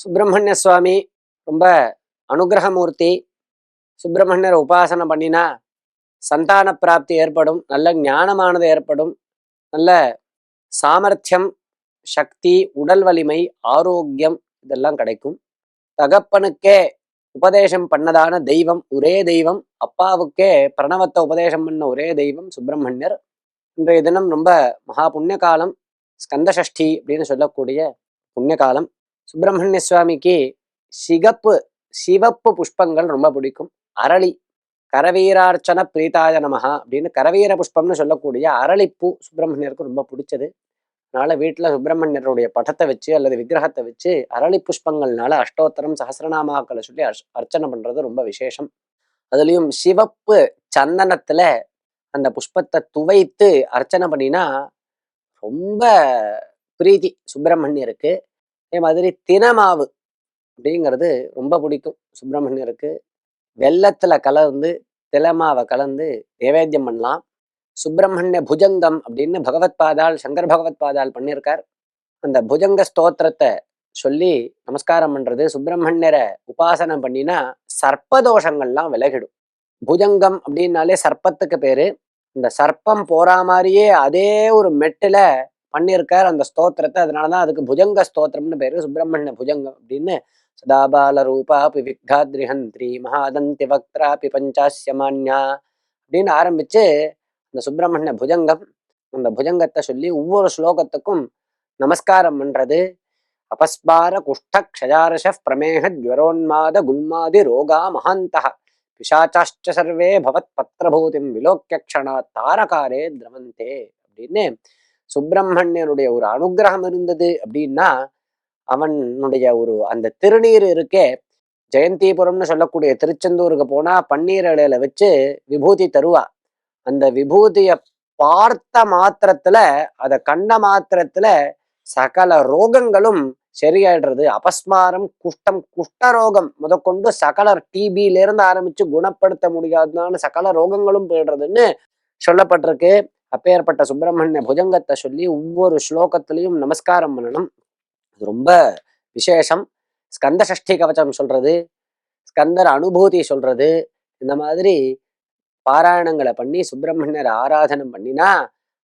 சுப்பிரமணிய சுவாமி ரொம்ப அனுகிரகமூர்த்தி. சுப்பிரமணியரை உபாசனை பண்ணினா சந்தான பிராப்தி ஏற்படும் நல்ல ஞானமானது ஏற்படும் நல்ல சாமர்த்தியம் சக்தி உடல் வலிமை ஆரோக்கியம் இதெல்லாம் கிடைக்கும். தகப்பனுக்கே உபதேசம் பண்ணதான தெய்வம் ஒரே தெய்வம் அப்பாவுக்கே பிரணவத்தை உபதேசம் பண்ண ஒரே தெய்வம் சுப்பிரமணியர். இன்றைய தினம் ரொம்ப மகா புண்ணிய காலம் ஸ்கந்த சஷ்டி அப்படின்னு சொல்லக்கூடிய புண்ணிய காலம் சுப்பிரமணிய சுவாமிக்கு சிகப்பு சிவப்பு புஷ்பங்கள் ரொம்ப பிடிக்கும். அரளி கரவீரார்ச்சன பிரீதாய நமகா அப்படின்னு கரவீர புஷ்பம்னு சொல்லக்கூடிய அரளிப்பூ சுப்பிரமணியருக்கு ரொம்ப பிடிச்சது. அதனால வீட்டில் சுப்பிரமணியருடைய படத்தை வச்சு அல்லது விக்கிரகத்தை வச்சு அரளி புஷ்பங்கள்னால அஷ்டோத்தரம் சகசிரநாமாக்களை சொல்லி அர்ஷ் அர்ச்சனை பண்றது ரொம்ப விசேஷம். அதுலயும் சிவப்பு சந்தனத்துல அந்த புஷ்பத்தை துவைத்து அர்ச்சனை பண்ணினா ரொம்ப பிரீதி சுப்பிரமணியருக்கு. அதே மாதிரி தினமாவு அப்படிங்கிறது ரொம்ப பிடிக்கும். சுப்பிரமணியருக்கு வெள்ளத்துல கலந்து திலமாவை கலந்து நைவேத்தியம் பண்ணலாம். சுப்பிரமணிய புஜங்கம் அப்படின்னு பகவத் பாதால் சங்கர் பகவத் பாதால் பண்ணியிருக்கார். அந்த புஜங்க ஸ்தோத்திரத்தை சொல்லி நமஸ்காரம் பண்றது சுப்பிரமணியரை உபாசனம் பண்ணினா சர்ப்பதோஷங்கள்லாம் விலகிடும். புஜங்கம் அப்படின்னாலே சர்ப்பத்துக்கு பேரு. இந்த சர்ப்பம் போறா மாதிரியே அதே ஒரு மெட்டுல பண்ணியிருக்கார் அந்த ஸ்தோத்திரத்தை. அதனாலதான் அதுக்கு புஜங்க ஸ்தோத்திரம்னு பேரு சுப்பிரமணிய புஜங்கம் அப்படின்னு சதாபால ரூபாபி விக்காத்ரிஹந்திரி மகாதந்தி வக்திராபி பஞ்சாசியமான்யா அப்படின்னு ஆரம்பிச்சு அந்த சுப்பிரமணிய புஜங்கம் அந்த புஜங்கத்தை சொல்லி ஒவ்வொரு ஸ்லோகத்துக்கும் நமஸ்காரம் பண்றது. அபஸ்மார குஷ்ட க்ஷயாரஷ பிரமேக ஜுவரோன்மாத குல்மாதி ரோகா மகாந்தः பிசாச்சாச்ச சர்வே பவத் பத்திரபூதிம் விலோக்கிய க்ஷணா தாரகாரே திரவந்தே அப்படின்னு சுப்பிரமணியனுடைய ஒரு அனுகிரகம் இருந்தது அப்படின்னா அவனுடைய ஒரு அந்த திருநீர் இருக்கே ஜெயந்திபுரம்னு சொல்லக்கூடிய திருச்செந்தூருக்கு போனா பன்னீர் இலையில வச்சு விபூதி தருவா. அந்த விபூதிய பார்த்த மாத்திரத்துல அதை கண்ட மாத்திரத்துல சகல ரோகங்களும் சரியாயிடுறது. அபஸ்மாரம் குஷ்டம் குஷ்டரோகம் முதற்கொண்டு சகல டிபியில இருந்து ஆரம்பிச்சு குணப்படுத்த முடியாதுன்னு சகல ரோகங்களும் போயிடுறதுன்னு சொல்லப்பட்டிருக்கு. அப்பேற்பட்ட சுப்பிரமணிய புஜங்கத்தை சொல்லி ஒவ்வொரு ஸ்லோகத்திலையும் நமஸ்காரம் பண்ணணும். அது ரொம்ப விசேஷம். ஸ்கந்த சஷ்டி கவச்சம் சொல்றது ஸ்கந்தர் அனுபூதி சொல்றது இந்த மாதிரி பாராயணங்களை பண்ணி சுப்பிரமணியர் ஆராதனம் பண்ணினா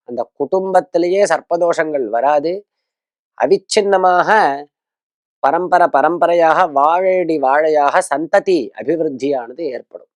அந்த குடும்பத்திலேயே சர்ப்பதோஷங்கள் வராது. அவிச்சின்னமாக பரம்பரை பரம்பரையாக வாழையடி வாழையாக சந்ததி அபிவிருத்தியானது ஏற்படும்.